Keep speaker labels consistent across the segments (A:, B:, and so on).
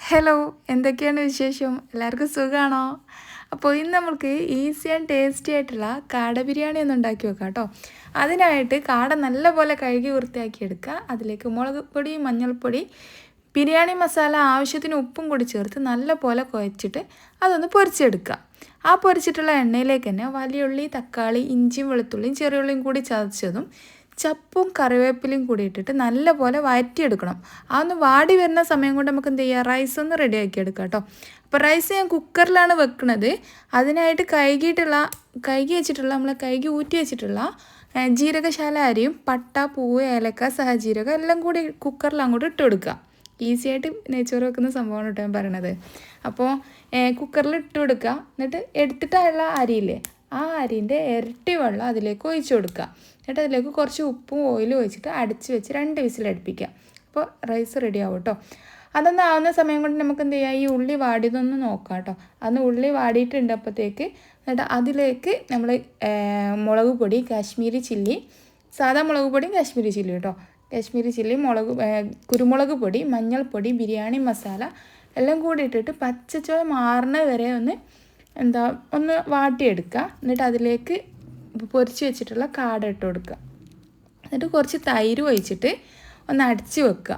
A: Hello എന്തൊക്കെയാണ് വിശേഷം? എല്ലാവർക്കും സുഖമാണോ അപ്പോൾ ഇന്ന് നമുക്ക് ഈസി ആൻഡ് ടേസ്റ്റി ആയിട്ടുള്ള കാട ബിരിയാണി ഒന്ന് ഉണ്ടാക്കി വെക്കാം കേട്ടോ. അതിനായിട്ട് കാട നല്ലപോലെ കഴുകി വൃത്തിയാക്കി എടുക്കുക. അതിലേക്ക് മുളക് പൊടി മഞ്ഞൾപ്പൊടി ബിരിയാണി മസാല ആവശ്യത്തിന് ഉപ്പും കൂടി ചേർത്ത് നല്ലപോലെ കുഴച്ചിട്ട് അതൊന്ന് പൊരിച്ചെടുക്കുക. ആ പൊരിച്ചിട്ടുള്ള എണ്ണയിലേക്ക് തന്നെ വലിയുള്ളി തക്കാളി ഇഞ്ചിയും വെളുത്തുള്ളിയും ചെറിയുള്ളിയും കൂടി ചതച്ചതും ചപ്പും കറിവേപ്പിലയും കൂടി ഇട്ടിട്ട് നല്ലപോലെ വഴറ്റിയെടുക്കണം ആ ഒന്ന് വാടി വരുന്ന സമയം കൊണ്ട് നമുക്ക് എന്ത് ചെയ്യുക റൈസ് ഒന്ന് റെഡിയാക്കി എടുക്കാം കേട്ടോ അപ്പോൾ റൈസ് ഞാൻ കുക്കറിലാണ് വെക്കുന്നത് അതിനായിട്ട് കഴുകിയിട്ടുള്ള കഴുകി വെച്ചിട്ടുള്ള നമ്മൾ കഴുകി ഊറ്റി വെച്ചിട്ടുള്ള ജീരകശാല അരിയും പട്ട പൂവ് ഏലക്ക സഹജീരകം എല്ലാം കൂടി കുക്കറിൽ അങ്ങോട്ട് ഇട്ട് കൊടുക്കുക. ഈസി ആയിട്ട് നെയ്ച്ചോറ് വെക്കുന്ന സംഭവമാണ് കേട്ടോ ഞാൻ പറയണത്. അപ്പോൾ കുക്കറിൽ ഇട്ട് കൊടുക്കുക. എന്നിട്ട് എടുത്തിട്ടുള്ള അരിയില്ലേ? ആ അരിന്റെ ഇരട്ടി വെള്ളം അതിലേക്ക് ഒഴിച്ചു കൊടുക്കുക. എന്നിട്ട് അതിലേക്ക് കുറച്ച് ഉപ്പും ഓയിലും ഒഴിച്ചിട്ട് അടച്ച് വെച്ച് രണ്ട് വിസിലടുപ്പിക്കുക അപ്പോൾ റൈസ് റെഡി ആവും കേട്ടോ. അതൊന്ന് ആവുന്ന സമയം കൊണ്ട് നമുക്ക് എന്ത് ചെയ്യാം? ഈ ഉള്ളി വാടിയതൊന്ന് നോക്കാം കേട്ടോ. അന്ന് ഉള്ളി വാടിയിട്ടുണ്ട് അപ്പോഴത്തേക്ക് എന്നിട്ട് അതിലേക്ക് നമ്മൾ മുളക് പൊടി കാശ്മീരി ചില്ലി സാധാ മുളക് പൊടിയും കാശ്മീരി ചില്ലി കേട്ടോ. കാശ്മീരി ചില്ലി മുളക് കുരുമുളക് പൊടി മഞ്ഞൾപ്പൊടി ബിരിയാണി മസാല എല്ലാം കൂടി ഇട്ടിട്ട് പച്ചച്ചോയ മാറുന്ന വരെ ഒന്ന് എന്താ ഒന്ന് വാട്ടിയെടുക്കുക എന്നിട്ട് അതിലേക്ക് പൊരിച്ച് വെച്ചിട്ടുള്ള കാട ഇട്ട് കൊടുക്കുക എന്നിട്ട് കുറച്ച് തൈര് ഒഴിച്ചിട്ട് ഒന്ന് അടിച്ച് വെക്കുക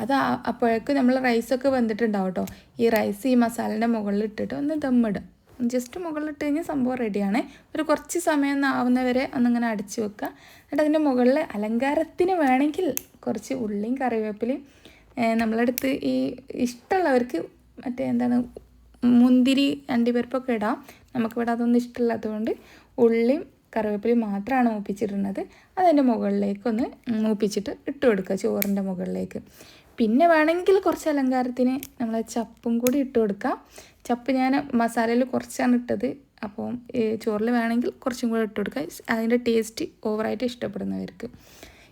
A: അത് അപ്പോഴേക്കും നമ്മൾ റൈസൊക്കെ വെന്തിട്ടുണ്ടാവും കേട്ടോ ഈ റൈസ് ഈ മസാലേന്റെ മുകളിൽ ഇട്ടിട്ട് ഒന്ന് ദമ്മിടുക. ജസ്റ്റ് മുകളിലിട്ട് കഴിഞ്ഞാൽ സംഭവം റെഡിയാണ് ഒരു കുറച്ച് സമയം ഒന്ന് ആവുന്നവരെ ഒന്നിങ്ങനെ അടിച്ച് വെക്കുക എന്നിട്ട് അതിന്റെ മുകളിൽ അലങ്കാരത്തിന് വേണമെങ്കിൽ കുറച്ച് ഉള്ളിയും കറിവേപ്പിലയും നമ്മളടുത്ത് ഈ ഇഷ്ടമുള്ളവർക്ക് മറ്റേ എന്താണ് മുന്തിരി അണ്ടിപ്പരിപ്പൊക്കെ ഇടാം. നമുക്കിവിടെ അതൊന്നും ഇഷ്ടമില്ലാത്തതുകൊണ്ട് ഉള്ളിയും കറിവേപ്പിലയും മാത്രമാണ് മൂപ്പിച്ചിടുന്നത്. അതിന്റെ മുകളിലേക്കൊന്ന് മൂപ്പിച്ചിട്ട് ഇട്ട് കൊടുക്കുക ചോറിന്റെ മുകളിലേക്ക്. പിന്നെ വേണമെങ്കിൽ കുറച്ച് അലങ്കാരത്തിന് നമ്മൾ ചപ്പും കൂടി ഇട്ട് കൊടുക്കാം. ചപ്പ് ഞാൻ മസാലയിൽ കുറച്ചാണ് ഇട്ടത്. അപ്പോൾ ചോറിൽ വേണമെങ്കിൽ കുറച്ചും കൂടി ഇട്ട് കൊടുക്കുക. അതിന്റെ ടേസ്റ്റ് ഓവറായിട്ട് ഇഷ്ടപ്പെടുന്നവർക്ക്.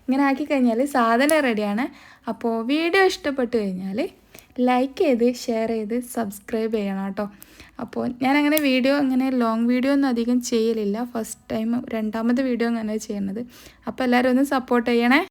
A: ഇങ്ങനെ ആക്കി കഴിഞ്ഞാൽ സാധനം റെഡിയാണ് അപ്പോൾ വീഡിയോ ഇഷ്ടപ്പെട്ടു കഴിഞ്ഞാൽ ലൈക്ക് ചെയ്ത് ഷെയർ ചെയ്ത് സബ്സ്ക്രൈബ് ചെയ്യണം കേട്ടോ. അപ്പോൾ ഞാനങ്ങനെ വീഡിയോ അങ്ങനെ ലോങ് വീഡിയോ ഒന്നും അധികം ചെയ്യലില്ല. ഫസ്റ്റ് ടൈം രണ്ടാമത്തെ വീഡിയോ അങ്ങനെ ചെയ്യുന്നത്. അപ്പോൾ എല്ലാവരും ഒന്ന് സപ്പോർട്ട് ചെയ്യണേ.